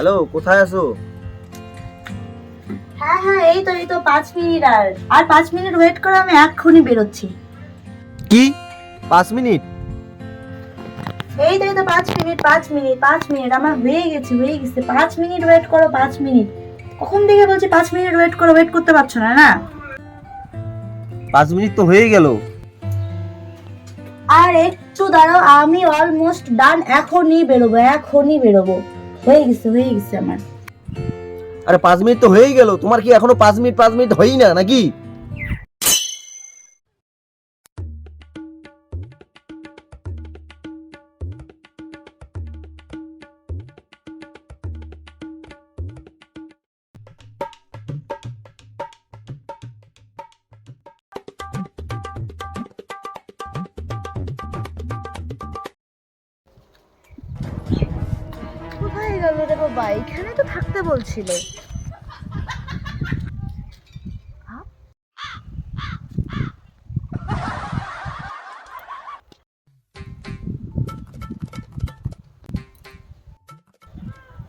Hello কোথায় আছো? হ্যাঁ হ্যাঁ এই তো এই তো পাঁচ মিনিট আর আর পাঁচ মিনিট ওয়েট করে আমি এক্ষুনি বেরোচ্ছি। কি? পাঁচ মিনিট? এই তো এই তো পাঁচ মিনিট পাঁচ মিনিট পাঁচ মিনিট আমার হয়ে গেছে হয়ে গেছে পাঁচ মিনিট ওয়েট করো পাঁচ মিনিট। কখন থেকে বলছি পাঁচ মিনিট ওয়েট করো ওয়েট করতে পারছ না না? পাঁচ মিনিট তো হয়ে গেল। আর একটু দাঁড়াও আমি অলমোস্ট ডান এখনই বেরোবো এখনই বেরোবো। হয়ে গেছে হয়ে গেছে আমার। আরে পাঁচ মিনিট তো হয়েই গেল। তোমার কি এখনও পাঁচ মিনিট পাঁচ মিনিট হয়ই না, নাকি? কোথায় গেল রে বাবা এখানে তো থাকতে বলছিল।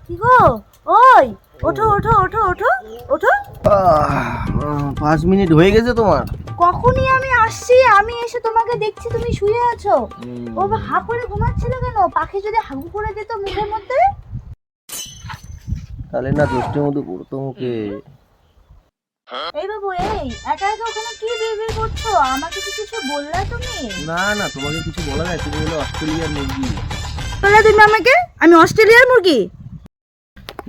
কি গো? ওই ওঠো ওঠো ওঠো ওঠো ওঠো। পাঁচ মিনিট হয়ে গেছে তোমার। কখনই আমি আসছি আমি এসে তোমাকে দেখছি তুমি শুয়ে আছো। ও হা করে ঘুমাচ্ছিল কেন? পাখি যদি হাগু করে দিত মুখের মধ্যে? তাহলে না দশটির মধ্যে পড়তো মুখে। এই বাবু এই একা একা ওখানে কি বিড়বিড় করছ? আমাকে কি কিছু বললে তুমি? না না তোমাকে কিছু বলা যায় তুমি হলো অস্ট্রেলিয়ার মুরগি। বলে তুমি আমাকে? আমি অস্ট্রেলিয়ার মুরগি?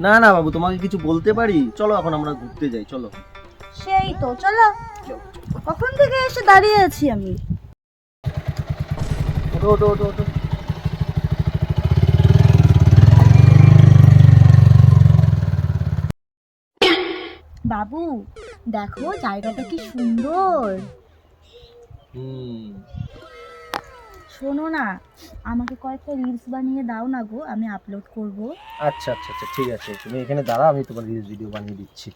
না না বাবু তোমাকে কিছু বলতে পারি? চলো এখন আমরা ঘুরতে যাই চলো। সেই তো চলো। কখন থেকে এসে দাঁড়িয়ে আছি আমি? ওঠো ওঠো ওঠো। বাবু দেখো জায়গাটা কি সুন্দর। শোনো না আমাকে কয়েকটা রিলস বানিয়ে দাও না গো আমি আপলোড করব। আচ্ছা আচ্ছা আচ্ছা ঠিক আছে তুমি এখানে দাঁড়াও আমি তোমার রিলস ভিডিও বানিয়ে দিচ্ছি।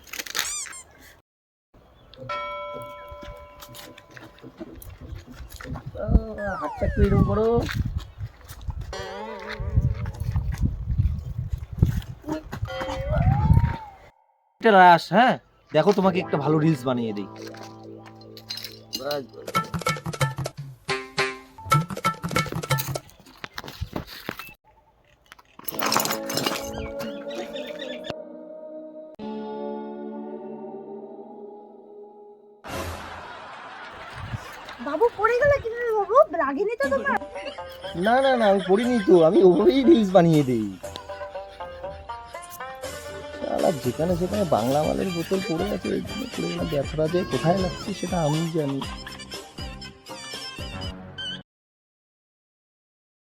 হাতটা একটু এরকম করো। লাশ হ্যাঁ? দেখো তোমাকে একটা ভালো রিলস বানিয়ে দিই। বাবু পড়ে গেলে কীভাবে? বাবু লাগেনি তো তোমার। না না না আমি পড়িনি তো আমি ওভাবেই রিলস বানিয়ে দিই। শালা যেখানে সেখানে বাংলা মালের বোতল পড়ে আছে এই পড়ে গেলাম। ব্যথাটা যে কোথায় লাগছে সেটা আমি জানি